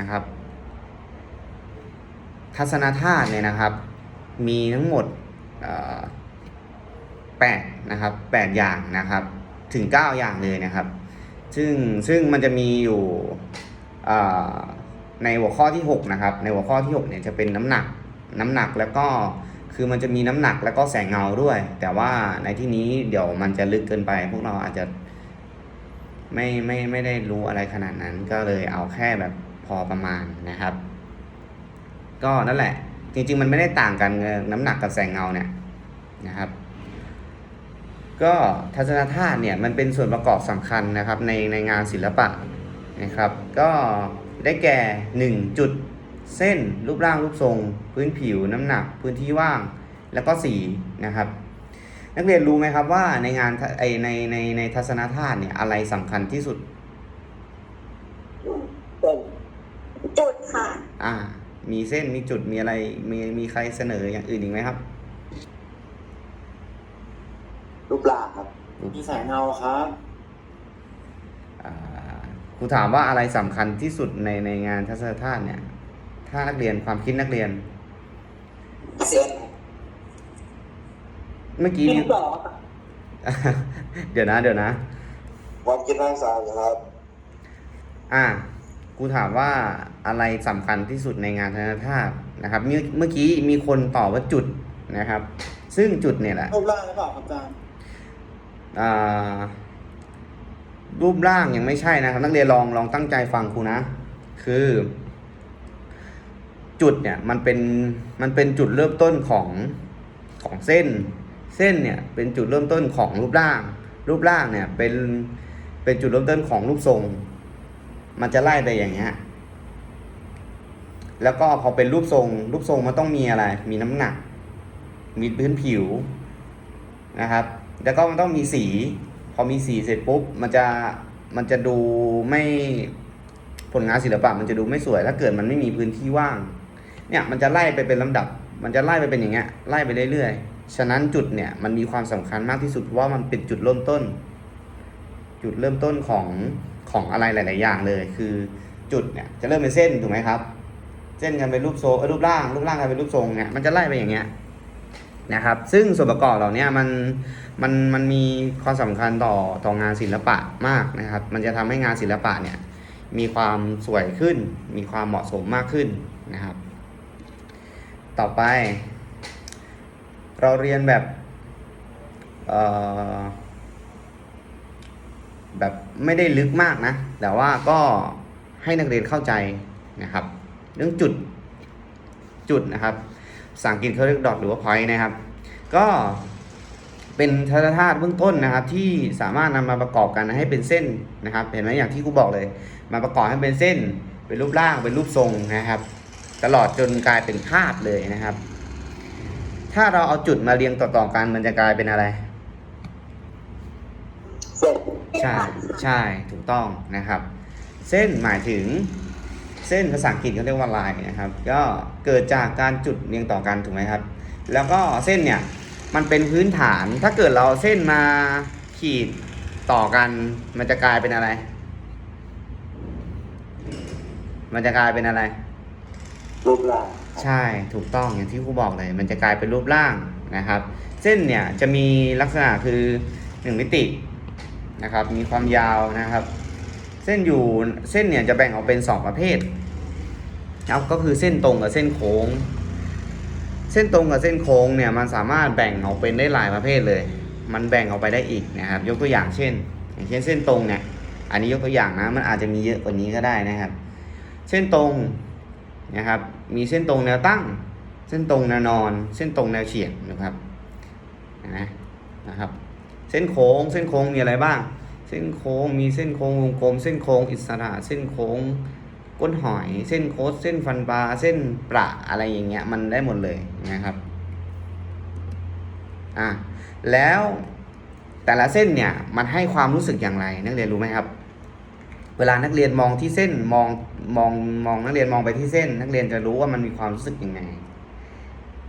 นะครับ ทัศนธาตุเนี่ยนะครับ มีทั้งหมดแปดนะครับแปดอย่างนะครับถึงเก้าอย่างเลยนะครับ ซึ่งซึ่งมันจะมีอยู่ในหัวข้อที่ 6 นะครับ ในหัวข้อที่ 6 เนี่ยจะเป็นน้ำหนัก น้ำหนักแล้วก็คือมันจะมีน้ำหนักแล้วก็แสงเงาด้วย แต่ว่าในที่นี้เดี๋ยวมันจะลึกเกินไป พวกเราอาจจะไม่ไม่ไม่ได้รู้อะไรขนาดนั้น ก็เลยเอาแค่แบบ พอประมาณนะครับ ก็นั่นแหละ จริง ๆ มันไม่ได้ต่างกันเออน้ำหนักกับแสงเงาเนี่ยนะครับ ก็ทัศนธาตุเนี่ยมันเป็นส่วนประกอบสำคัญนะครับในในงานศิลปะนะครับ ก็ได้แก่ 1 จุดเส้นรูปร่างรูปทรง พื้นผิวน้ำหนัก พื้นที่ว่างแล้วก็สีนะครับ นักเรียนรู้ไหมครับว่าในงานทะไอในในในทัศนธาตุเนี่ยอะไรสำคัญที่สุด เป็น จุดค่ะ อ่า มีเส้นมีจุดมีอะไร มีมีใครเสนออย่างอื่นอีกไหมครับ รูปร่างครับมีสายเงาครับอ่าครูถามว่าอะไรสำคัญที่สุดในในงานทัศนธาตุเนี่ย ถ้านักเรียนความคิดนักเรียน เส้นเมื่อกี้ดินมีสอค่ะเดี๋ยวนะ เดี๋ยวนะ ความคิดสร้างสรรค์ครับ อ่า กูถามว่าอะไรสำคัญที่สุดในงานทัศนธาตุนะครับเมื่อเมื่อกี้มีคนตอบว่าจุดนะครับ ซึ่งจุดเนี่ยแหละรูปร่างหรือเปล่าครับอาจารย์อ่ารูปร่างยังไม่ใช่นะครับ นักเรียนลองลองตั้งใจฟังครูนะ คือ จุดเนี่ยมันเป็นมันเป็นจุดเริ่มต้นของของเส้น เส้นเนี่ยเป็นจุดเริ่มต้นของรูปร่าง รูปร่างเนี่ยเป็นเป็นจุดเริ่มต้นของรูปทรง มันจะไล่ไปอย่างเงี้ย แล้วก็พอเป็นรูปทรง รูปทรงมันต้องมีอะไร มีน้ำหนัก มีพื้นผิวนะครับ แล้วก็มันต้องมีสี พอมีสีเสร็จปุ๊บ มันจะ มันจะดูไม่ผลงานศิลปะมันจะดูไม่สวย ถ้าเกิดมันไม่มีพื้นที่ว่าง เนี่ยมันจะไล่ไปเป็นลำดับ มันจะไล่ไปเป็นอย่างเงี้ย ไล่ไปเรื่อยๆ ฉะนั้นจุดเนี่ยมันมีความสำคัญมากที่สุดเพราะว่ามันเป็นจุดเริ่มต้น จุดเริ่มต้นของ ของอะไรหลาย ๆ อย่างเลย คือจุดเนี่ยจะเริ่มเป็นเส้นถูกไหมครับ เส้นกันเป็นรูปโซเอ้ยรูปร่าง รูปร่างกันเป็นรูปทรงเนี่ยมันจะไล่ไปอย่างเงี้ยนะครับ ซึ่งส่วนประกอบเหล่านี้มันมันมันมีความสำคัญต่อต่องานศิลปะมากนะครับ มันจะทำให้งานศิลปะเนี่ยมีความสวยขึ้น มีความเหมาะสมมากขึ้นนะครับ ต่อไป เราเรียนแบบแบบ ไม่ได้ลึกมากนะ แต่ว่าก็ให้นักเรียนเข้าใจนะครับ เรื่องจุดจุดนะครับภาษาอังกฤษเขาเรียก dot หรือว่า point นะครับ ก็เป็นทัศนธาตุเบื้องต้นนะครับ ที่สามารถนำมาประกอบกันให้เป็นเส้นนะครับ เห็นไหมอย่างที่ครูบอกเลย มาประกอบให้เป็นเส้น เป็นรูปร่างเป็นรูปทรงนะครับ ตลอดจนกลายเป็นภาพเลยนะครับ ถ้าเราเอาจุดมาเรียงต่อๆกันมันจะกลายเป็นอะไร เส้นใช่ใช่ถูกต้องนะครับ เส้นหมายถึงเส้นภาษาอังกฤษเขาเรียกว่าลายนะครับ ก็เกิดจากการจุดเรียงต่อกันถูกไหมครับ แล้วก็เส้นเนี่ยมันเป็นพื้นฐานถ้าเกิดเราเอาเส้นมาขีดต่อกัน มันจะกลายเป็นอะไร มันจะกลายเป็นอะไร รูปร่างใช่ถูกต้องอย่างที่ครูบอกเลย มันจะกลายเป็นรูปร่างนะครับ เส้นเนี่ยจะมีลักษณะคือหนึ่งมิติ นะครับ มีความยาวนะครับ เส้นอยู่เส้นเนี่ยจะแบ่งออกเป็นสองประเภทครับก็คือเส้นตรงกับเส้นโค้ง เส้นตรงกับเส้นโค้งเนี่ยมันสามารถแบ่งออกเป็นได้หลายประเภทเลย มันแบ่งออกไปได้อีกนะครับ ยกตัวอย่างเช่น อย่างเช่นเส้นตรงเนี่ยอันนี้ยกตัวอย่างนะมันอาจจะมีเยอะกว่านี้ก็ได้นะครับ เส้นตรงนะครับ มีเส้นตรงแนวตั้ง เส้นตรงแนวนอน เส้นตรงแนวเฉียงนะครับนะนะครับ เส้นโค้ง เส้นโค้งมีอะไรบ้าง เส้นโค้งมีเส้นโค้งวงกลม เส้นโค้งอิสระ เส้นโค้งก้นหอย เส้นโคสเส้นฟันปลาเส้นประอะไรอย่างเงี้ยมันได้หมดเลยนะครับอะแล้วแต่ละเส้นเนี่ยมันให้ความรู้สึกอย่างไร นักเรียนรู้ไหมครับ เวลานักเรียนมองที่เส้นมองมองมองนักเรียนมองไปที่เส้น นักเรียนจะรู้ว่ามันมีความรู้สึกยังไง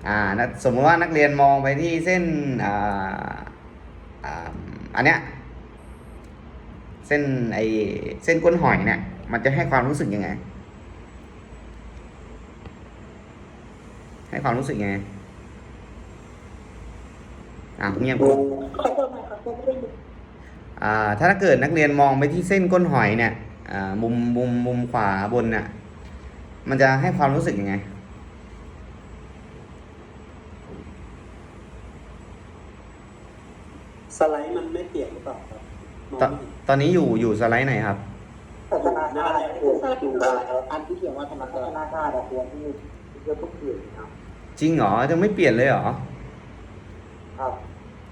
อ่านะสมมติว่านักเรียนมองไปที่เส้นอ่า อันเนี้ยเส้นไอเส้นก้นหอยเนี่ย มันจะให้ความรู้สึกยังไง ให้ความรู้สึกยังไงอะเงียบอ่าถ้าเกิดนักเรียนมองไปที่เส้นก้นหอยเนี่ยมุมมุมมุมขวาบนเนี่ยมันจะให้ความรู้สึกยังไง ไลด์มันไม่เปลี่ยนหรือเปล่าครับมองตอนไม่เห็นตอนนี้อยู่อยู่สไลด์ไหนครับ พัฒนาการคือดูได้ครับอันที่เขียนว่าธรรมพัศาฒสตร์นาการอะเรียนที่เยอะทุกเปลี่ยนครับ จริงเหรอจะไม่เปลี่ยนเลยเหรอ ครับ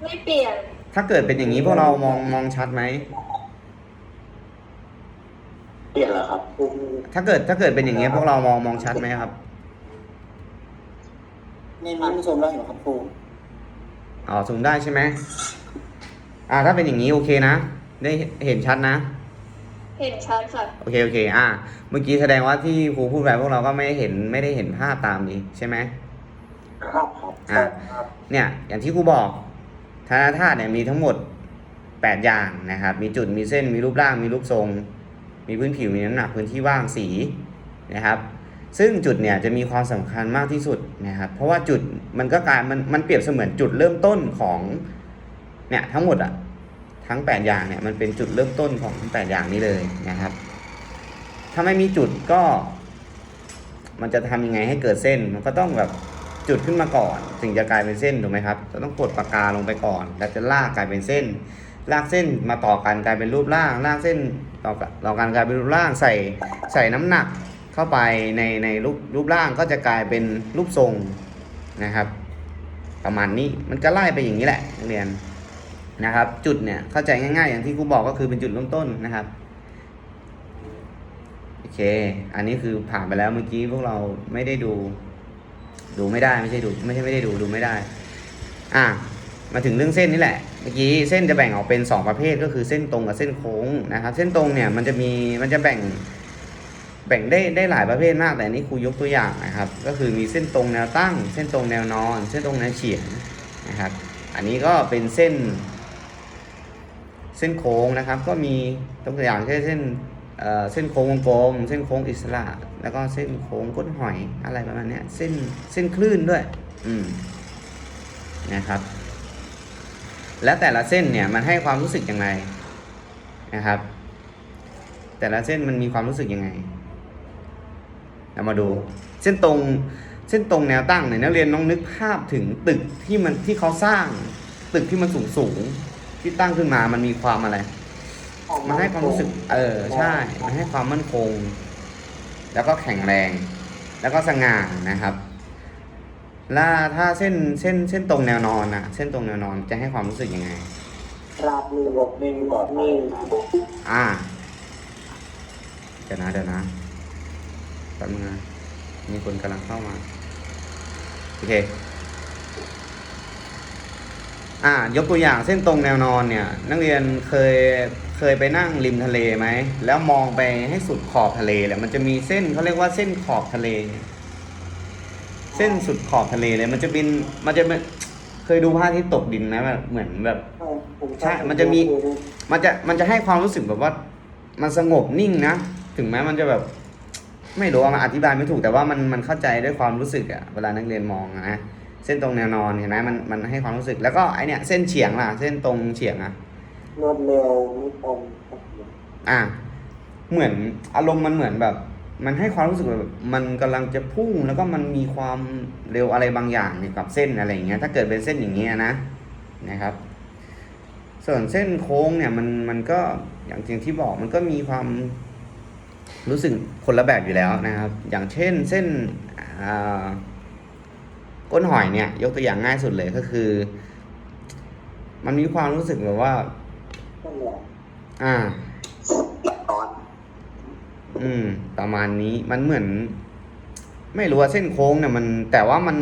ไม่เปลี่ยน ถ้าเกิดเป็นอย่างนี้พวกเรามองมองชัดไหม เปลี่ยนแล้วครับคือถ้าเกิดถ้าเกิดเป็นอย่างนี้พวกเรามองมองชัดไหมครับ ในนี้ผู้ชมเราเห็นครับครูอ๋อสูงได้ใช่ไหม อ่าถ้าเป็นอย่างนี้โอเคนะ ได้เห็นชัดนะ เห็นชัดค่ะ โอเคโอเค อ่า เมื่อกี้แสดงว่าที่ครูพูดไปพวกเราก็ไม่ได้เห็นไม่ได้เห็นภาพตามนี้ใช่ไหมครับครับอะครับเนี่ย อย่างที่ครูบอกธนาธาตุเนี่ยมีทั้งหมด8อย่างนะครับ มีจุดมีเส้นมีรูปร่างมีรูปทรง มีพื้นผิวมีน้ำหนักพื้นที่ว่างสีนะครับซึ่งจุดเนี่ยจะมีความสำคัญมากที่สุดนะครับ เพราะว่าจุดมันก็กลายมันมันเปรียบเสมือนจุดเริ่มต้นของ เนี่ยทั้งหมดอะทั้ง 8 อย่างเนี่ยมันเป็นจุดเริ่มต้นของ8อย่างนี้เลยนะครับ ถ้าไม่มีจุดก็ มันจะทำยังไงให้เกิดเส้น มันก็ต้องแบบจุดขึ้นมาก่อน ถึงจะกลายเป็นเส้นถูกไหมครับจะต้องกดปากกาลงไปก่อน แล้วจะลากกลายเป็นเส้น ลากเส้นมาต่อกันกลายเป็นรูปร่าง ลากเส้นต่อกันต่อกันกลายเป็นรูปร่างใส่ใส่น้ำหนักเข้าไปในในรูปรูปร่างก็จะกลายเป็นรูปทรงนะครับ ประมาณนี้มันก็ไล่ไปอย่างนี้แหละนักเรียน นะครับ จุดเนี่ยเข้าใจง่าย ๆ อย่างที่ครูบอกก็คือเป็นจุดเริ่มต้นนะครับโอเค อันนี้คือผ่านไปแล้วเมื่อกี้พวกเราไม่ได้ดู ดูไม่ได้ไม่ใช่ดูไม่ใช่ไม่ได้ดูดูไม่ได้ อะมาถึงเรื่องเส้นนี่แหละ เมื่อกี้เส้นจะแบ่งออกเป็น 2 ประเภทก็คือเส้นตรงกับเส้นโค้งนะครับ เส้นตรงเนี่ยมันจะมีมันจะแบ่งแบ่งได้ได้หลายประเภทมากแต่อันนี้ครูยกตัวอย่างนะครับ ก็คือมีเส้นตรงแนวตั้ง เส้นตรงแนวนอน เส้นตรงแนวเฉียงนะครับ อันนี้ก็เป็นเส้น เส้นโค้งนะครับ ก็มีตัวอย่างเช่นเส้นเส้นโค้งวงกลม เส้นโค้งอิสระ แล้วก็เส้นโค้งก้นหอยอะไรประมาณนี้เส้นเส้นคลื่นด้วย อืมนะครับ แล้วแต่ละเส้นเนี่ยมันให้ความรู้สึกยังไงนะครับ แต่ละเส้นมันมีความรู้สึกยังไงเรามาดู เส้นตรงเส้นตรงแนวตั้งเนี่ยนักเรียนต้องนึกภาพถึงตึกที่มันที่เขาสร้าง ตึกที่มันสูงสูง ที่ตั้งขึ้นมามันมีความอะไร มันให้ความรู้สึก เออ ใช่ มันให้ความมั่นคง แล้วก็แข็งแรง แล้วก็สง่านะครับ แล้วถ้าเส้นเส้นเส้นตรงแนวนอนนะเส้นตรงแนวนอนจะให้ความรู้สึกยังไงราบรื่นหลบนิ่งปลอดภัยครับอ่า เดี๋ยวนะเดี๋ยวนะแป๊บนึงนะมีคนกำลังเข้ามา โอเค อ่ายกตัวอย่างเส้นตรงแนวนอนเนี่ย นักเรียนเคยเคยไปนั่งริมทะเลไหมแล้วมองไปให้สุดขอบทะเลแหละมันจะมีเส้นเขาเรียกว่าเส้นขอบทะเล เส้นสุดขอบทะเลเลย มันจะเป็นมันจะเป็นเคยดูพระอาทิตย์ตกดินไหมแบบเหมือนแบบใช่มันจะมีมันจะมันจะให้ความรู้สึกแบบว่า มันสงบนิ่งนะถึงแม้มันจะแบบ ไม่รู้ว่ามันอธิบายไม่ถูกแต่ว่ามันมันเข้าใจด้วยความรู้สึกอะเวลานักเรียนมองนะ เส้นตรงแนวนอนเห็นไหมมันมันให้ความรู้สึกแล้วก็ไอเนี่ยเส้นเฉียงล่ะ เส้นตรงเฉียงอะรวดเร็วนิคมอะเหมือนอารมณ์มันเหมือนแบบ มันให้ความรู้สึกแบบมันกำลังจะพุ่งแล้วก็มันมีความเร็วอะไรบางอย่างเนี่ยกับเส้นอะไรอย่างเงี้ย ถ้าเกิดเป็นเส้นอย่างเงี้ยนะนะครับ ส่วนเส้นโค้งเนี่ยมันมันก็อย่างที่ที่บอกมันก็มีความรู้สึกคนละแบบอยู่แล้วนะครับ อย่างเช่นเส้นอ่า ก้นหอยเนี่ย ยกตัวอย่างง่ายสุดเลยก็คือ มันมีความรู้สึกแบบว่า อ่า อืม ประมาณนี้มันเหมือน ไม่รู้ว่าเส้นโค้งเนี่ยมัน แต่ว่ามัน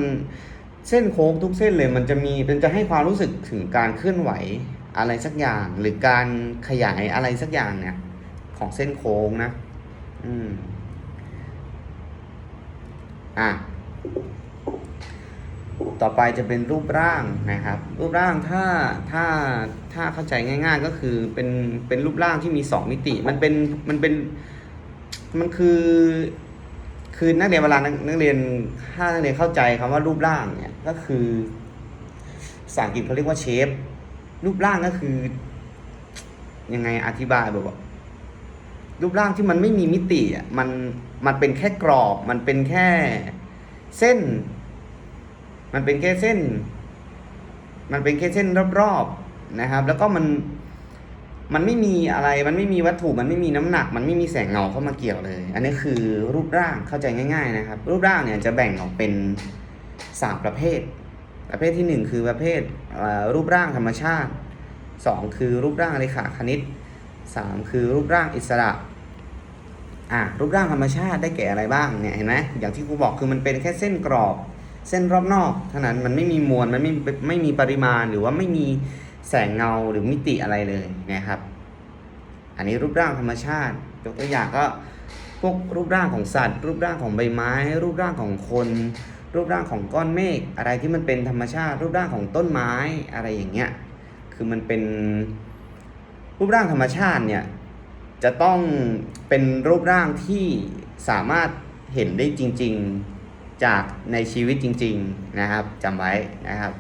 เส้นโค้งทุกเส้นเลย มันจะมีมันจะให้ความรู้สึกถึงการเคลื่อนไหวอะไรสักอย่าง หรือการขยายอะไรสักอย่างเนี่ย ของเส้นโค้งนะ อืม อะ ต่อไปจะเป็นรูปร่างนะครับ รูปร่างถ้าถ้าถ้าเข้าใจง่าย ๆ ก็คือเป็นเป็นรูปร่างที่มีสองมิติ มันเป็นมันเป็นมันคือคือนักเรียนเวลานักนักเรียนถ้านักเรียนเข้าใจคำว่ารูปร่างเนี่ยก็คือภาษาอังกฤษเขาเรียกว่าเชฟรูปร่างก็คือยังไงอธิบายแบบว่ารูปร่างที่มันไม่มีมิติอะมันมันเป็นแค่กรอบ มันเป็นแค่เส้น มันเป็นแค่เส้น มันเป็นแค่เส้นรอบๆนะครับ แล้วก็มันมันไม่มีอะไรมันไม่มีวัตถุมันไม่มีน้ำหนัก มันไม่มีแสงเงาเข้ามาเกี่ยวเลย อันนี้คือรูปร่างเข้าใจง่าย ๆ นะครับ รูปร่างเนี่ยจะแบ่งออกเป็นสามประเภท ประเภทที่หนึ่งคือประเภทรูปร่างธรรมชาติสองคือรูปร่างเรขาคณิตสามคือรูปร่างอิสระอะรูปร่างธรรมชาติได้แก่อะไรบ้างเนี่ยเห็นไหมอย่างที่ครูบอกคือมันเป็นแค่เส้นกรอบ เส้นรอบนอกเท่านั้นมันไม่มีมวลมันไม่ไม่มีปริมาณหรือว่าไม่มีแสงเงาหรือมิติอะไรเลยนะครับ อันนี้รูปร่างธรรมชาติยกตัวอย่างก็พวกรูปร่างของสัตว์ รูปร่างของใบไม้ รูปร่างของคน รูปร่างของก้อนเมฆอะไรที่มันเป็นธรรมชาติ รูปร่างของต้นไม้อะไรอย่างเงี้ยคือมันเป็นรูปร่างธรรมชาติเนี่ยจะต้องเป็นรูปร่างที่สามารถเห็นได้จริง ๆ จากในชีวิตจริง ๆนะครับจำไว้นะครับ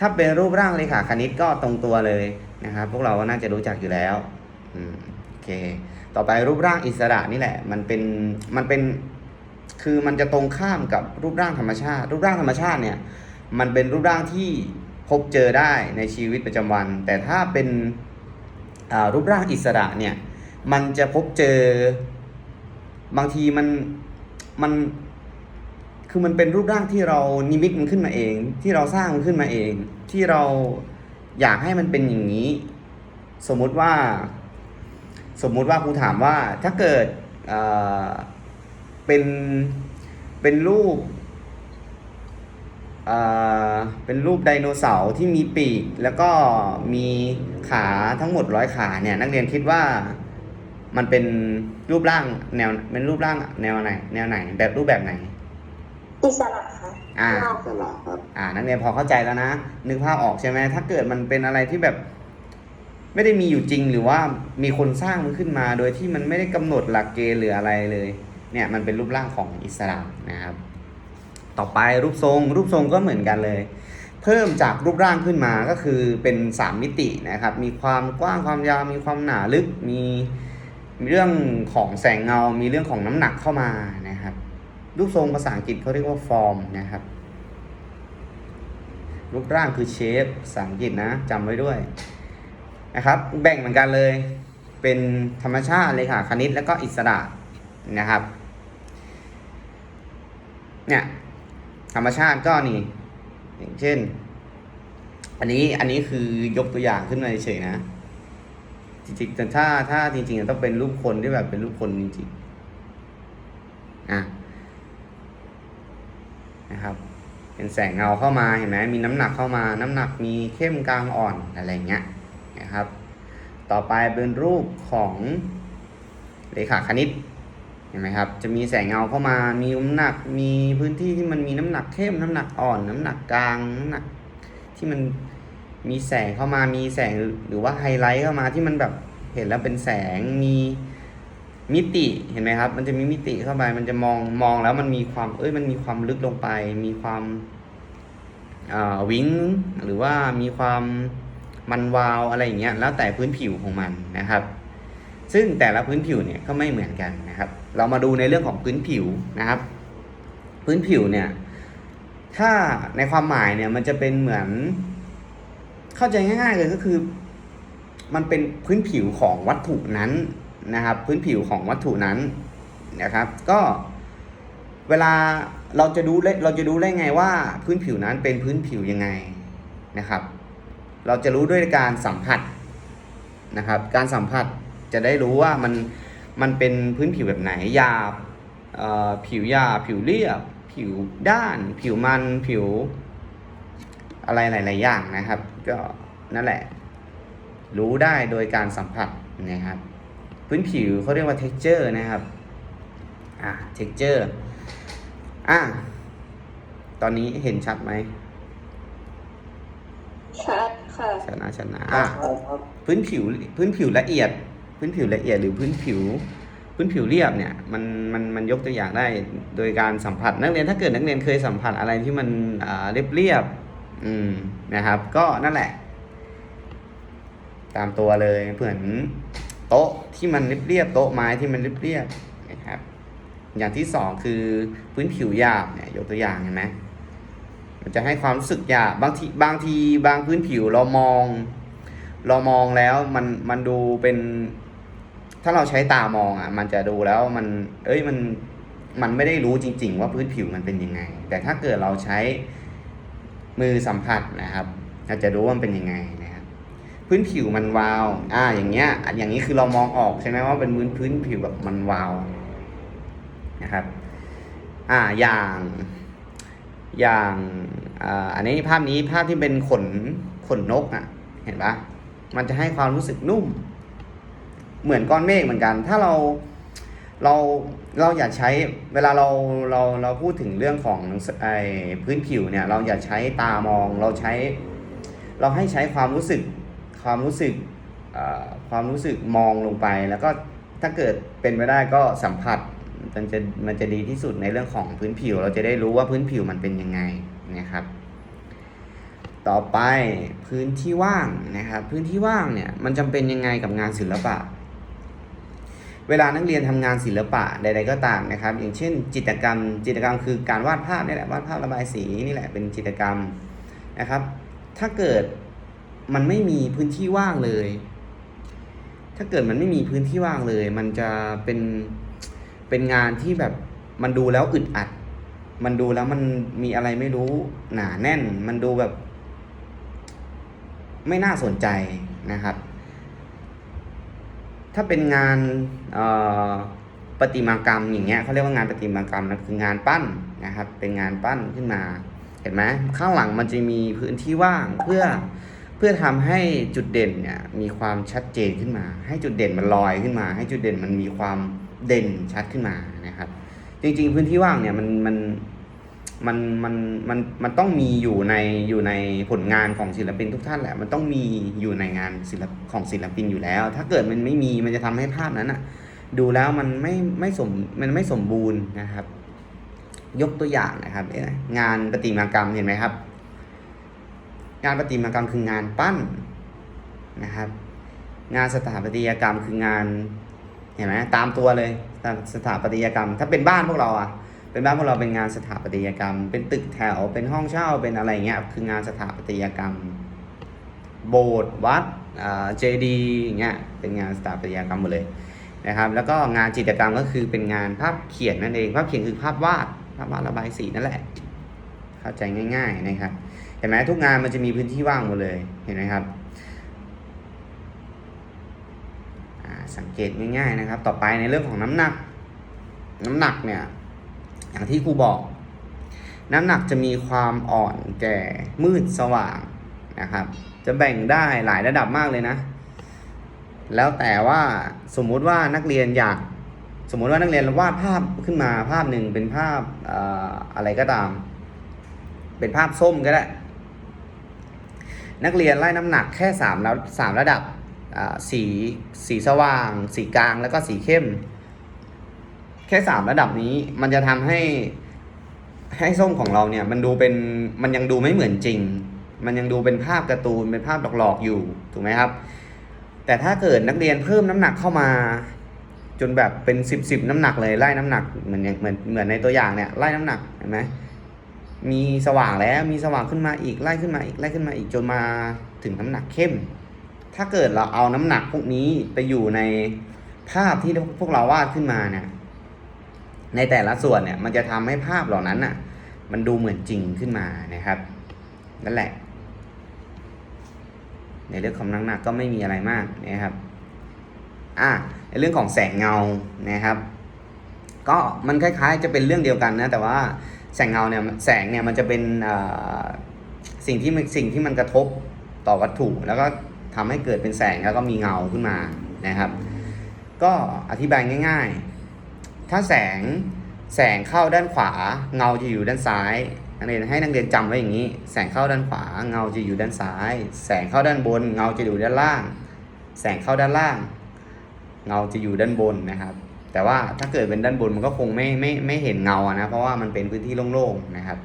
ถ้าเป็นรูปร่างเลขาคณิตก็ตรงตัวเลยนะครับ พวกเราก็น่าจะรู้จักอยู่แล้วอโอเค ต่อไปรูปร่างอิสระนี่แหละ มันเป็นมันเป็นคือมันจะตรงข้ามกับรูปร่างธรรมชาติ รูปร่างธรรมชาติเนี่ยมันเป็นรูปร่างที่พบเจอได้ในชีวิตประจำวัน แต่ถ้าเป็นรูปร่างอิสระเนี่ยมันจะพบเจอบางทีมันมัน คือมันเป็นรูปร่างที่เรานิมิตมันขึ้นมาเอง ที่เราสร้างมันขึ้นมาเอง ที่เราอยากให้มันเป็นอย่างนี้ สมมุติว่า สมมุติว่าครูถามว่าถ้าเกิดเเป็นเป็นรูปเเป็นรูปไดโนเสาร์ที่มีปีก แล้วก็มีขาทั้งหมดร้อยขาเนี่ยนักเรียนคิดว่ามันเป็นรูปร่างแนวเป็นรูปร่างแนวไหนแนวไหนแบบรูปแบบไหน อิสระค่ะอ่าสลับครับอ่านักเรียนพอเข้าใจแล้วนะนึกภาพออกใช่ไหมถ้าเกิดมันเป็นอะไรที่แบบ ไม่ได้มีอยู่จริงหรือว่ามีคนสร้างมันขึ้นมา โดยที่มันไม่ได้กำหนดหลักเกณฑ์หรืออะไรเลย เนี่ยมันเป็นรูปร่างของอิสระนะครับ ต่อไปรูปทรงรูปทรงก็เหมือนกันเลย เพิ่มจากรูปร่างขึ้นมาก็คือเป็นสามมิตินะครับ มีความกว้างความยาวมีความหนาลึกมีมีเรื่องของแสงเงา มีเรื่องของน้ำหนักเข้ามานะครับ รูปทรงภาษาอังกฤษเขาเรียกว่าฟอร์มนะครับ รูปร่างคือเชฟภาษาอังกฤษนะจำไว้ด้วยนะครับ แบ่งเหมือนกันเลย เป็นธรรมชาติเลยค่ะ คณิตแล้วก็อิสระนะครับ เนี่ยธรรมชาติก็นี่ อย่างเช่น อันนี้อันนี้คือยกตัวอย่างขึ้นมาเฉยๆนะ จริงๆแต่ถ้าถ้าจริงๆต้องเป็นรูปคนที่แบบเป็นรูปคนจริงๆอะ นะครับ เป็นแสงเงาเข้ามาเห็นไหมมีน้ำหนักเข้ามา น้ำหนักมีเข้มกลางอ่อนอะไรเงี้ยนะครับ ต่อไปเป็นรูปของเลขาคณิตเห็นไหมครับ จะมีแสงเงาเข้ามา มีน้ำหนัก มีพื้นที่ที่มันมีน้ำหนักเข้ม น้ำหนักอ่อน น้ำหนักกลางน้ำหนักที่มันมีแสงเข้ามา มีแสงหรือว่าไฮไลท์เข้ามาที่มันแบบเห็นแล้วเป็นแสงมี มิติเห็นไหมครับ มันจะมีมิติเข้าไป มันจะมองมองแล้วมันมีความเอ้ยมันมีความลึกลงไป มีความวิ้งหรือว่ามีความมันวาวอะไรอย่างเงี้ยแล้วแต่พื้นผิวของมันนะครับ ซึ่งแต่ละพื้นผิวเนี่ยก็ไม่เหมือนกันนะครับ เรามาดูในเรื่องของพื้นผิวนะครับ พื้นผิวเนี่ยถ้าในความหมายเนี่ยมันจะเป็นเหมือน เข้าใจง่าย ๆ เลยก็คือ มันเป็นพื้นผิวของวัตถุนั้น นะครับพื้นผิวของวัตถุนั้นนะครับก็เวลาเราจะดูเราจะดูได้ไงว่าพื้นผิวนั้นเป็นพื้นผิวยังไงนะครับ เราจะรู้ด้วยการสัมผัสนะครับ การสัมผัสจะได้รู้ว่ามันมันเป็นพื้นผิวแบบไหนหยาบผิวหยาบผิวเรียบ ผิวด้าน ผิวมันผิว อะไรหลาย ๆ อย่างนะครับ ก็นั่นแหละ รู้ได้โดยการสัมผัสนะครับ พื้นผิวเขาเรียกว่า texture นะครับ อ่า texture อ่า ตอนนี้เห็นชัดไหม ชัดค่ะ ชัดนะชัดนะอ่าครับพื้นผิว พื้นผิวละเอียด พื้นผิวละเอียดหรือพื้นผิว พื้นผิวเรียบเนี่ย มัน มัน มันยกตัวอย่างได้ โดยการสัมผัส นักเรียน ถ้าเกิดนักเรียนเคยสัมผัสอะไรที่มันอ่าเรียบเรียบๆอืม นะครับ ก็นั่นแหละ ตามตัวเลย เหมือน โต๊ะที่มันเรียบเรียบๆโต๊ะไม้ที่มันเรียบเรียบๆนะครับ อย่างที่สองคือพื้นผิวหยาบเนี่ยยกตัวอย่างเห็นไหมมันจะให้ความรู้สึกหยาบบางทีบางทีบางพื้นผิวเรามอง เรามองแล้วมันมันดูเป็น ถ้าเราใช้ตามองอะ มันจะดูแล้วมัน เอ้ยมันมันไม่ได้รู้จริง ๆ ว่าพื้นผิวมันเป็นยังไง แต่ถ้าเกิดเราใช้มือสัมผัสนะครับเราจะรู้ว่ามันเป็นยังไง พื้นผิวมันวาว อ่า อย่างเงี้ย อย่างนี้คือเรามองออกใช่ไหมว่าเป็นพื้นพื้นผิวแบบมันวาวนะครับ อ่า อย่าง อย่างอ่าอันนี้ภาพนี้ภาพที่เป็นขนขนนกอะ เห็นปะมันจะให้ความรู้สึกนุ่ม เหมือนก้อนเมฆเหมือนกัน ถ้าเรา เรา เราอย่าใช้ เวลาเรา เรา เราพูดถึงเรื่องของไอ้พื้นผิวเนี่ย เราอย่าใช้ตามอง เราใช้ เราให้ใช้ความรู้สึก ความรู้สึกความรู้สึกมองลงไปแล้วก็ถ้าเกิดเป็นไปได้ก็สัมผัสมันจะมันจะดีที่สุดในเรื่องของพื้นผิว เราจะได้รู้ว่าพื้นผิวมันเป็นยังไงนะครับ ต่อไปพื้นที่ว่างนะครับ พื้นที่ว่างเนี่ยมันจำเป็นยังไงกับงานศิลปะ เวลานักเรียนทำงานศิลปะใด ๆ ก็ตามนะครับ อย่างเช่น จิตรกรรม จิตรกรรมคือการวาดภาพนี่แหละวาดภาพระบายสีนี่แหละเป็นจิตรกรรมนะครับ ถ้าเกิด มันไม่มีพื้นที่ว่างเลย ถ้าเกิดมันไม่มีพื้นที่ว่างเลย มันจะเป็นเป็นงานที่แบบมันดูแล้วอึดอัด มันดูแล้วมันมีอะไรไม่รู้หนาแน่น มันดูแบบ ไม่น่าสนใจนะครับ ถ้าเป็นงานประติมากรรมอย่างเงี้ยเขาเรียกว่างานประติมากรรมนะคืองานปั้นนะครับ เป็นงานปั้นขึ้นมา เห็นไหมข้างหลังมันจะมีพื้นที่ว่างเพื่อ เพื่อทำให้จุดเด่นเนี่ยมีความชัดเจนขึ้นมา ให้จุดเด่นมันลอยขึ้นมา ให้จุดเด่นมันมีความเด่นชัดขึ้นมานะครับ จริง ๆ พื้นที่ว่างเนี่ยมันมันมันมันมันมันต้องมีอยู่ในอยู่ในผลงานของศิลปินทุกท่านแหละ มันต้องมีอยู่ในงานศิลปของศิลปินอยู่แล้ว ถ้าเกิดมันไม่มีมันจะทำให้ภาพนั้นอะดูแล้วมันไม่ไม่สมมันไม่สมบูรณ์นะครับ ยกตัวอย่างนะครับ งานประติมากรรมเห็นไหมครับ งานประติมากรรมคืองานปั้นนะครับ งานสถาปัตยกรรมคืองานเห็นไหมตามตัวเลยสถาปัตยกรรม ถ้าเป็นบ้านพวกเราอะเป็นบ้านพวกเราเป็นงานสถาปัตยกรรม เป็นตึกแถวเป็นห้องเช่าเป็นอะไรเงี้ยคืองานสถาปัตยกรรม โบสถ์วัดเจดีย์อย่างเงี้ยเป็นงานสถาปัตยกรรมหมดเลยนะครับ แล้วก็งานจิตรกรรมก็คือเป็นงานภาพเขียนนั่นเองภาพเขียนคือภาพวาดภาพวาดระบายสีนั่นแหละ เข้าใจง่าย ๆนะครับ เห็นไหมทุกงานมันจะมีพื้นที่ว่างหมดเลยเห็นไหมครับสังเกตง่ายๆนะครับ ต่อไปในเรื่องของน้ำหนัก น้ำหนักเนี่ยอย่างที่ครูบอก น้ำหนักจะมีความอ่อนแก่มืดสว่างนะครับ จะแบ่งได้หลายระดับมากเลยนะ แล้วแต่ว่าสมมุติว่านักเรียนอยากสมมุติว่านักเรียนวาดภาพขึ้นมาภาพหนึ่งเป็นภาพอออะไรก็ตาม เป็นภาพส้มก็ได้ นักเรียนไล่น้ำหนักแค่สามสามระดับสีสีสว่าง สีกลางแล้วก็สีเข้ม แค่สามระดับนี้มันจะทำให้ให้ส้มของเราเนี่ยมันดูเป็นมันยังดูไม่เหมือนจริง มันยังดูเป็นภาพการ์ตูนเป็นภาพหลอกๆอยู่ถูกไหมครับ แต่ถ้าเกิดนักเรียนเพิ่มน้ำหนักเข้ามา จนแบบเป็นสิบสน้ำหนักเลยไล่น้ำหนักเหมือนอย่างเหมือนเหมือนในตัวอย่างเนี่ยไล่น้ำหนักเห็นไหม มีสว่างแล้วมีสว่างขึ้นมาอีกไล่ขึ้นมาอีกไล่ขึ้นมาอีกจนมาถึงน้ำหนักเข้ม ถ้าเกิดเราเอาน้ำหนักพวกนี้ไปอยู่ในภาพที่พวกเราวาดขึ้นมาเนี่ยในแต่ละส่วนเนี่ยมันจะทำให้ภาพเหล่านั้นอะ มันดูเหมือนจริงขึ้นมานะครับนั่นแหละ ในเรื่องของน้ำหนักก็ไม่มีอะไรมากนะครับอะในเรื่องของแสงเงานะครับ ก็มันคล้าย ๆ จะเป็นเรื่องเดียวกันนะแต่ว่า แสงเงาเนี่ยแสงเนี่ยมันจะเป็นสิ่งที่มันสิ่งที่มันกระทบต่อวัตถุ แล้วก็ทำให้เกิดเป็นแสงแล้วก็มีเงาขึ้นมานะครับ ก็อธิบายง่าย ๆ ถ้าแสงแสงเข้าด้านขวาเงาจะอยู่ด้านซ้ายนักเรียนให้นักเรียนจำไว้อย่างนี้ แสงเข้าด้านขวาเงาจะอยู่ด้านซ้าย แสงเข้าด้านบน เงาจะอยู่ด้านล่าง แสงเข้าด้านล่าง เงาจะอยู่ด้านบนนะครับ แต่ว่าถ้าเกิดเป็นด้านบนมันก็คงไม่ไม่ไม่เห็นเงาอะนะ เพราะว่ามันเป็นพื้นที่โล่งๆนะครับ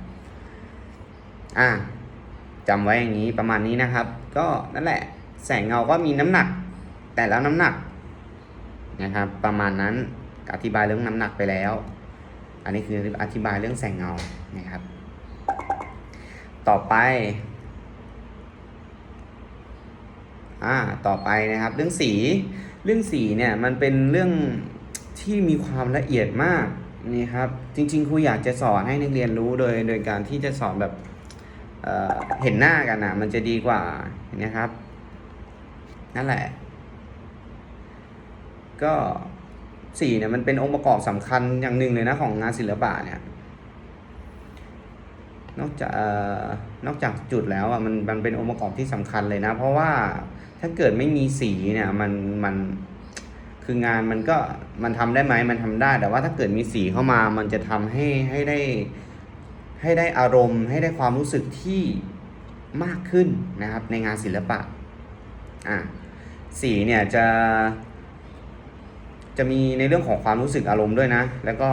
อ่าจำไว้อย่างนี้ประมาณนี้นะครับ ก็นั่นแหละ แสงเงาก็มีน้ำหนัก แต่แล้วน้ำหนักนะครับ ประมาณนั้นอธิบายเรื่องน้ำหนักไปแล้ว อันนี้คืออธิบายเรื่องแสงเงานะครับ ต่อไปอ่าต่อไปนะครับ เรื่องสีเรื่องสีเนี่ยมันเป็นเรื่อง ที่มีความละเอียดมากนี่ครับ จริง ๆ ครูอยากจะสอนให้นักเรียนรู้โดยโดยการที่จะสอนแบบเเห็นหน้ากันนะมันจะดีกว่านะครับ นั่นแหละ ก็สีเนี่ยมันเป็นองค์ประกอบสำคัญอย่างหนึ่งเลยนะของงานศิลปะเนี่ยนอกจากนอกจากจุดแล้วอะมันมันเป็นองค์ประกอบที่สำคัญเลยนะ เพราะว่าถ้าเกิดไม่มีสีเนี่ยมันมัน คืองานมันก็มันทำได้ไหมมันทำได้ แต่ว่าถ้าเกิดมีสีเข้ามา มันจะทำให้ให้ได้ให้ได้อารมณ์ ให้ได้ความรู้สึกที่มากขึ้นนะครับในงานศิลปะอะสีเนี่ยจะ จะมีในเรื่องของความรู้สึกอารมณ์ด้วยนะ แล้วก็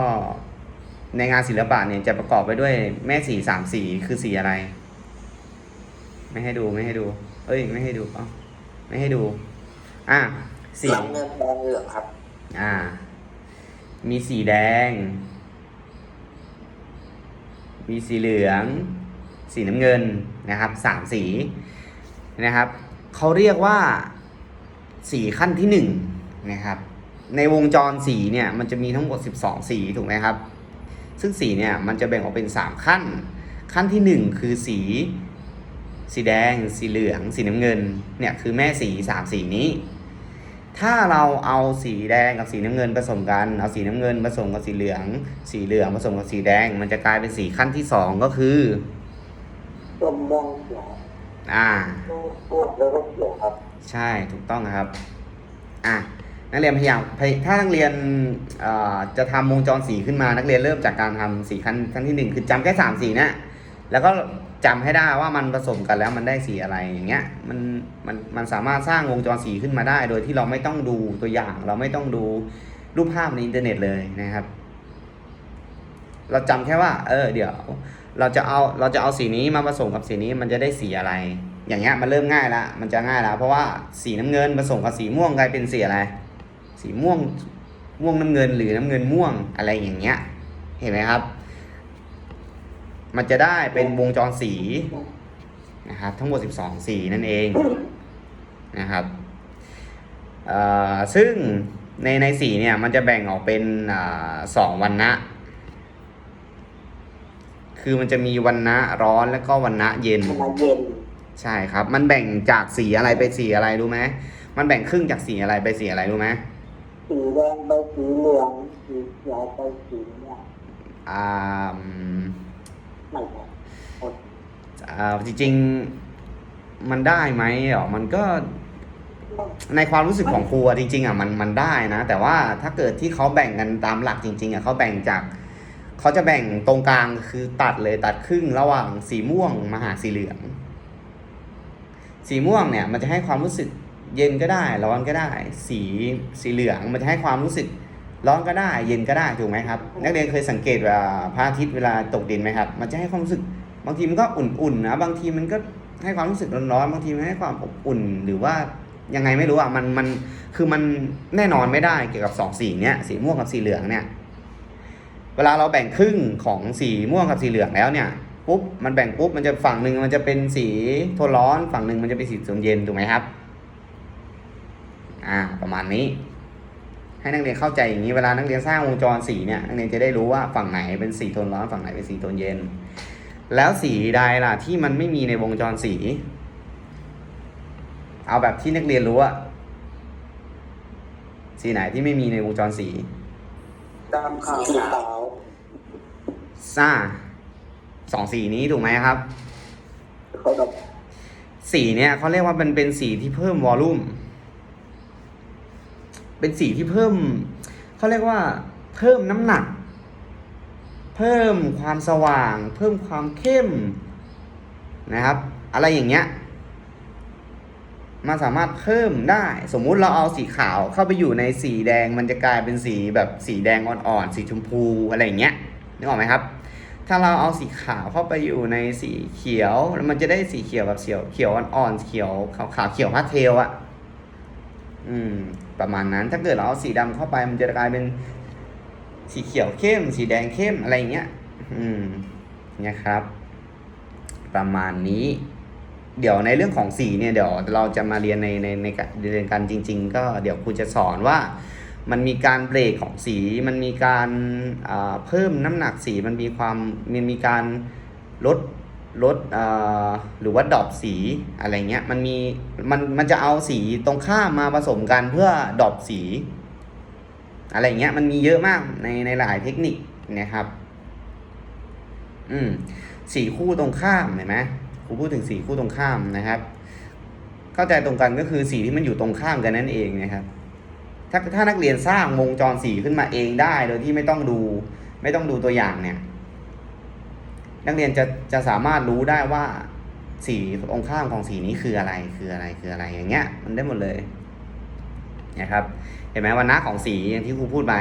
ในงานศิลปะเนี่ยจะประกอบไปด้วยแม่สีสามสีคือสีอะไร ไม่ให้ดูไม่ให้ดู เอ้ย ไม่ให้ดูเอ้าไม่ให้ดู อะ สีน้ำเงินแดงเหลืองครับ อ่า มีสีแดง มีสีเหลือง สีน้ำเงินนะครับสามสีนะครับเขาเรียกว่าสีขั้นที่หนึ่งนะครับ ในวงจรสีเนี่ยมันจะมีทั้งหมด 12 สีถูกไหมครับ ซึ่งสีเนี่ยมันจะแบ่งออกเป็น 3 ขั้น ขั้นที่ 1 คือสี สีแดง สีเหลือง สีน้ำเงินเนี่ยคือแม่สี 3 สีนี้ ถ้าเราเอาสีแดงกับสีน้ำเงินผสมกัน เอาสีน้ำเงินผสมกับสีเหลือง สีเหลืองผสมกับสีแดง มันจะกลายเป็นสีขั้นที่สองก็คือส้มม่วงเขียวอ่าม่วงแล้วก็เขียวครับ ใช่ถูกต้องครับ อะนักเรียนพยายามพยถ้านักเรียนเอ่อจะทำวงจรสีขึ้นมานักเรียนเริ่มจากการทำสีขั้นขั้นที่หนึ่งคือจำแค่สามสีนะแล้วก็ จำให้ได้ว่ามันผสมกันแล้วมันได้สีอะไรอย่างเงี้ยมันมันมันสามารถสร้างวงจรสีขึ้นมาได้ โดยที่เราไม่ต้องดูตัวอย่าง เราไม่ต้องดูรูปภาพในอินเทอร์เน็ตเลยนะครับ เราจำแค่ว่า เออ เดี๋ยว เราจะเอาเราจะเอาสีนี้มาผสมกับสีนี้มันจะได้สีอะไร อย่างเงี้ยมันเริ่มง่ายละมันจะง่ายแล้วเพราะว่าสีน้ำเงินผสมกับสีม่วงกลายเป็นสีอะไร สีม่วงม่วงน้ำเงินหรือน้ำเงินม่วงอะไรอย่างเงี้ย เห็นไหมครับ มันจะได้เป็นวงจรสีนะครับทั้งหมด 12 สีนั่นเองนะครับเอ่อซึ่งในในสีเนี่ยมันจะแบ่งออกเป็นอาสองวันนะคือมันจะมีวันนะร้อนแล้วก็วันนะเย็นมันเย็น ใช่ครับ มันแบ่งจากสีอะไรไปสีอะไรรู้ไหมมันแบ่งครึ่งจากสีอะไรไปสีอะไรรู้ไหมสีแดงไปสีเหลืองสีเขียวไปสีเนี่ยอ่าอืมไม่ใช่อ่า จริงๆมันได้ไหมเหรอมันก็ในความรู้สึกของครูจริง ๆอะมันมันได้นะ แต่ว่าถ้าเกิดที่เขาแบ่งกันตามหลักจริง ๆอะเขาแบ่งจากเขาจะแบ่งตรงกลางคือตัดเลยตัดครึ่งระหว่างสีม่วงมาหาสีเหลือง สีม่วงเนี่ยมันจะให้ความรู้สึกเย็นก็ได้ร้อนก็ได้ สีสีเหลืองมันจะให้ความรู้สึก ร้อนก็ได้เย็นก็ได้ถูกไหมครับ นักเรียนเคยสังเกตวลาพระอาทิตย์เวลาตกดินไหมครับ มันจะให้ความรู้สึกบางทีมันก็อุ่นๆนะบางทีมันก็ให้ความรู้สึกร้อนๆบางทีมันให้ความอบอุ่นหรือว่ายังไงไม่รู้อะมันมันคือมันแน่นอนไม่ได้เกี่ยวกับสองสีเนี้ยสีม่วงกับสีเหลืองเนี่ยเวลาเราแบ่งครึ่งของสีม่วงกับสีเหลืองแล้วเนี่ยปุ๊บมันแบ่งปุ๊บมันจะฝั่งหนึ่งมันจะเป็นสีโทนร้อน ฝั่งหนึ่งมันจะเป็นสีโทนเย็นถูกไหมครับ อ่าประมาณนี้ ให้นักเรียนเข้าใจอย่างนี้เวลานักเรียนสร้างวงจรสีเนี่ยนักเรียนจะได้รู้ว่าฝั่งไหนเป็นสีโทนร้อนฝั่งไหนเป็นสีโทนเย็น แล้วสีใดล่ะที่มันไม่มีในวงจรสี เอาแบบที่นักเรียนรู้อะสีไหนที่ไม่มีในวงจรสีดำขาวสีขาวซ่าสองสีนี้ถูกไหมครับเขาแบบสีเนี่ยเขาเรียกว่ามันเป็นสีที่เพิ่มวอลลุ่ม เป็นสีที่เพิ่มเขาเรียกว่า เพิ่มน้ำหนัก เพิ่มความสว่าง เพิ่มความเข้มนะครับ อะไรอย่างเงี้ยมันสามารถเพิ่มได้ สมมุติเราเอาสีขาวเข้าไปอยู่ในสีแดง มันจะกลายเป็นสีแบบสีแดงอ่อนๆ สีชมพูอะไรอย่างเงี้ย นึกออกไหมครับ ถ้าเราเอาสีขาวเข้าไปอยู่ในสีเขียว แล้วมันจะได้สีเขียวแบบเขียวเขียวอ่อนๆ เขียวขาวขาวๆเขียวพาสเทลอะอืม ประมาณนั้น ถ้าเกิดเราเอาสีดำเข้าไปมันจะกลายเป็นสีเขียวเข้ม สีแดงเข้มอะไรเงี้ย อืมเนี่ยครับ ประมาณนี้ เดี๋ยวในเรื่องของสีเนี่ยเดี๋ยวเราจะมาเรียนในในในการเรียนกันจริง ๆ ก็เดี๋ยวครูจะสอนว่ามันมีการเบรกของสี มันมีการเพิ่มน้ำหนักสี มันมีความ มันมีการลด ลดหรือว่าดรอปสีอะไรเงี้ยมันมีมันมันจะเอาสีตรงข้ามมาผสมกันเพื่อดรอปสี อะไรเงี้ยมันมีเยอะมากในในหลายเทคนิคนะครับ อืมสีคู่ตรงข้ามเห็นไหมครูพูดถึงสีคู่ตรงข้ามนะครับ เข้าใจตรงกันก็คือสีที่มันอยู่ตรงข้ามกันนั่นเองนะครับ ถ้าถ้านักเรียนสร้างวงจรสีขึ้นมาเองได้ โดยที่ไม่ต้องดู ไม่ต้องดูตัวอย่างเนี่ย นักเรียนจะจะสามารถรู้ได้ว่าสีตรงข้ามของสีนี้คืออะไรคืออะไรคืออะไรอย่างเงี้ย มันได้หมดเลยนะครับเห็นไหมวันนะของสีอย่างที่ครูพูดไป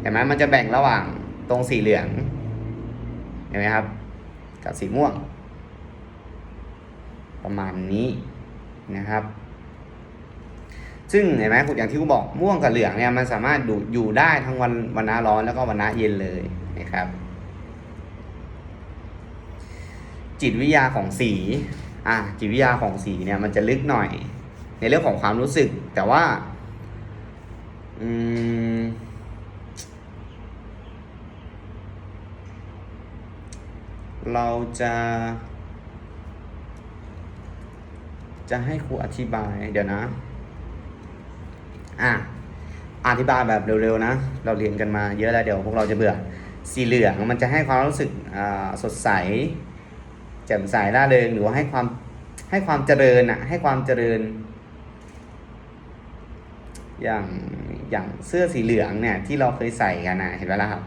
เห็นไหมมันจะแบ่งระหว่างตรงสีเหลืองเห็นไหมครับ กับสีม่วง ประมาณนี้นะครับ ซึ่งเห็นไหมอย่างที่ครูบอกม่วงกับเหลืองเนี่ยมันสามารถดูอยู่ได้ทั้งวันวันน้าร้อนแล้วก็วันน้าเย็นเลยนะครับ จิตวิทยาของสีอะจิตวิทยาของสีเนี่ยมันจะลึกหน่อย ในเรื่องของความรู้สึก แต่ว่าอืมเราจะ จะให้ครูอธิบายเดี๋ยวนะ อะ อธิบายแบบเร็วๆนะ เราเรียนกันมาเยอะแล้วเดี๋ยวพวกเราจะเบื่อ สีเหลืองมันจะให้ความรู้สึกสดใส แจ่มใสร่าเริงหรือว่าให้ความให้ความเจริญอะให้ความเจริญ อย่างอย่างเสื้อสีเหลืองเนี่ยที่เราเคยใส่กันนะเห็นไหมล่ะครับ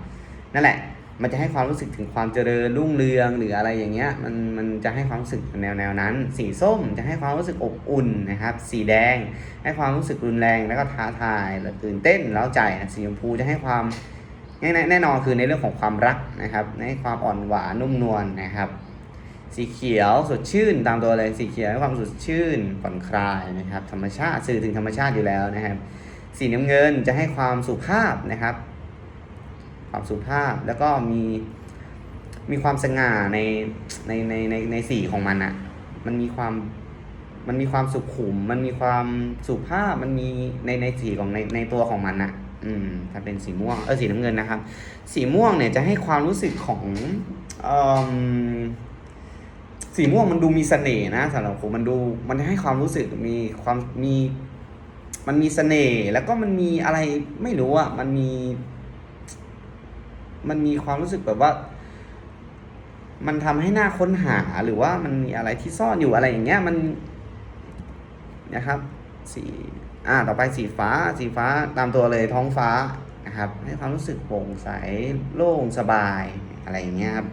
นั่นแหละ มันจะให้ความรู้สึกถึงความเจริญรุ่งเรืองหรืออะไรอย่างเงี้ยมันมันจะให้ความรู้สึกแนวแนวนั้น สีส้มจะให้ความรู้สึกอบอุ่นนะครับ สีแดง ให้ความรู้สึกรุนแรงแล้วก็ท้าทายหรือตื่นเต้นเร้าใจนะสีชมพูจะให้ความแน่แน่นอนคือในเรื่องของความรักนะครับให้ความอ่อนหวานนุ่มนวลนะครับ สีเขียวสดชื่นตามตัวเลยสีเขียวให้ความสดชื่นผ่อนคลายนะครับ ธรรมชาติสื่อถึงธรรมชาติอยู่แล้วนะครับ สีน้ำเงินจะให้ความสุภาพนะครับ ความสุภาพแล้วก็มีมีความสง่าในในในในในสีของมันอะมันมีความมันมีความสุขุม มันมีความสุภาพ มันมีในในสีของในในตัวของมันอะอืม ถ้าเป็นสีม่วง เออสีน้ำเงินนะครับ สีม่วงเนี่ยจะให้ความรู้สึกของเอ่อ สีม่วงมันดูมีเสน่ห์นะสำหรับผมมันดูมันให้ความรู้สึกมีความมีมันมีเสน่ห์แล้วก็มันมีอะไรไม่รู้อะมันมี มันมีความรู้สึกแบบว่า มันทำให้หน่าค้นหาหรือว่ามันมีอะไรที่ซ่อนอยู่อะไรอย่างเงี้ยมันนะครับ สีอ่าต่อไปสีฟ้าสีฟ้าตามตัวเลยท้องฟ้านะครับ ให้ความรู้สึกโปร่งใสโล่งสบายอะไรอย่างเงี้ยครับ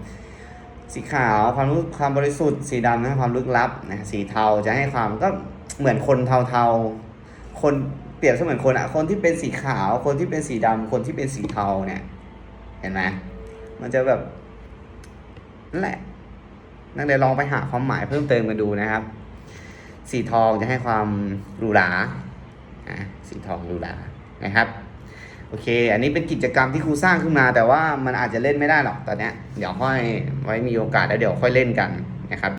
สีขาวความรู้ความบริสุทธิ์สีดำให้ความลึกลับนะสีเทาจะให้ความก็เหมือนคนเทาๆ คนเปรียบเสมือนคนอะคนที่เป็นสีขาว คนที่เป็นสีดำคนที่เป็นสีเทาเนี่ย เห็นไหมมันจะแบบนั่นแหละนักเรียนลองไปหาความหมายเพิ่มเติมกันดูนะครับ สีทองจะให้ความหรูหราอะสีทองหรูหรานะครับ โอเค อันนี้เป็นกิจกรรมที่ครูสร้างขึ้นมา แต่ว่ามันอาจจะเล่นไม่ได้หรอกตอนนี้เดี๋ยวค่อยไว้มีโอกาสแล้วเดี๋ยวค่อยเล่นกันนะครับ